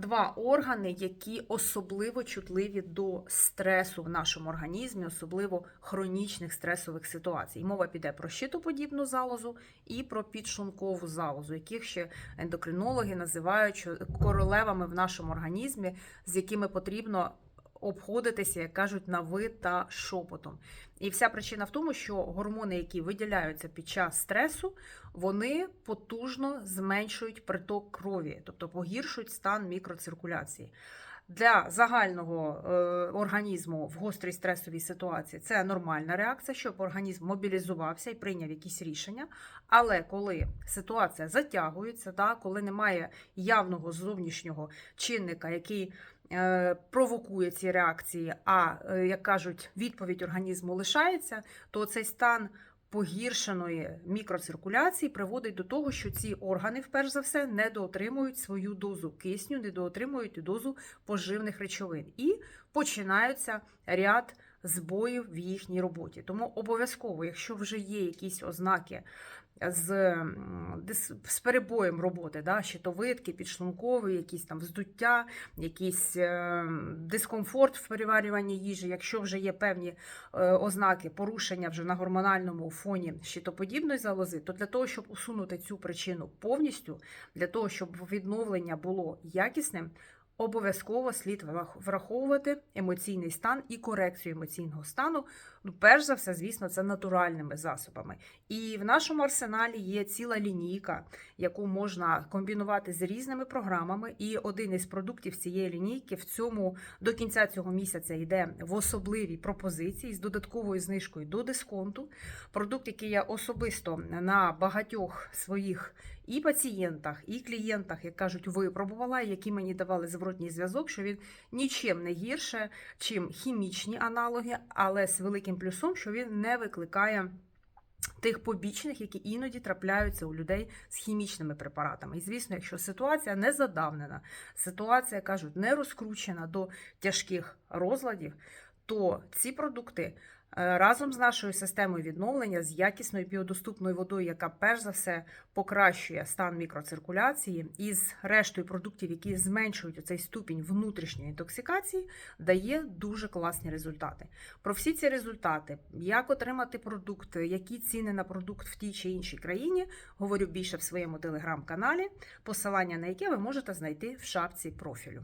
два органи, які особливо чутливі до стресу в нашому організмі, особливо хронічних стресових ситуацій. Мова піде про щитоподібну залозу і про підшлункову залозу, яких ще ендокринологи називають королевами в нашому організмі, з якими потрібно обходитися, як кажуть, на ви та шепотом. І вся причина в тому, що гормони, які виділяються під час стресу, вони потужно зменшують приток крові, тобто погіршують стан мікроциркуляції. Для загального е, організму в гострій стресовій ситуації це нормальна реакція, щоб організм мобілізувався і прийняв якісь рішення. Але коли ситуація затягується, да, коли немає явного зовнішнього чинника, який провокує ці реакції, а е, як кажуть, відповідь організму лишається, то цей стан погіршеної мікроциркуляції приводить до того, що ці органи, вперш за все, недоотримують свою дозу кисню, недоотримують дозу поживних речовин. І починаються ряд збоїв в їхній роботі. Тому обов'язково, якщо вже є якісь ознаки з, з перебоєм роботи, да, щитовидки, підшлункові, якісь там вздуття, якийсь е, дискомфорт в переварюванні їжі, якщо вже є певні е, ознаки порушення вже на гормональному фоні щитоподібної залози, то для того, щоб усунути цю причину повністю, для того, щоб відновлення було якісним, обов'язково слід враховувати емоційний стан і корекцію емоційного стану. Ну, перш за все, звісно, це натуральними засобами. І в нашому арсеналі є ціла лінійка, яку можна комбінувати з різними програмами. І один із продуктів цієї лінійки в цьому до кінця цього місяця йде в особливій пропозиції з додатковою знижкою до дисконту. Продукт, який я особисто на багатьох своїх і пацієнтах, і клієнтах, як кажуть, випробувала, які мені давали зворотній зв'язок, що він нічим не гірше, чим хімічні аналоги, але з великим плюсом, що він не викликає. Тих побічних, які іноді трапляються у людей з хімічними препаратами. І звісно, якщо ситуація не задавнена, ситуація кажуть не розкручена до тяжких розладів, то ці продукти е, разом з нашою системою відновлення, з якісною біодоступною водою, яка перш за все покращує стан мікроциркуляції, і з рештою продуктів, які зменшують цей ступінь внутрішньої інтоксикації, дає дуже класні результати. Про всі ці результати, як отримати продукт, які ціни на продукт в тій чи іншій країні, говорю більше в своєму телеграм-каналі, посилання на яке ви можете знайти в шапці профілю.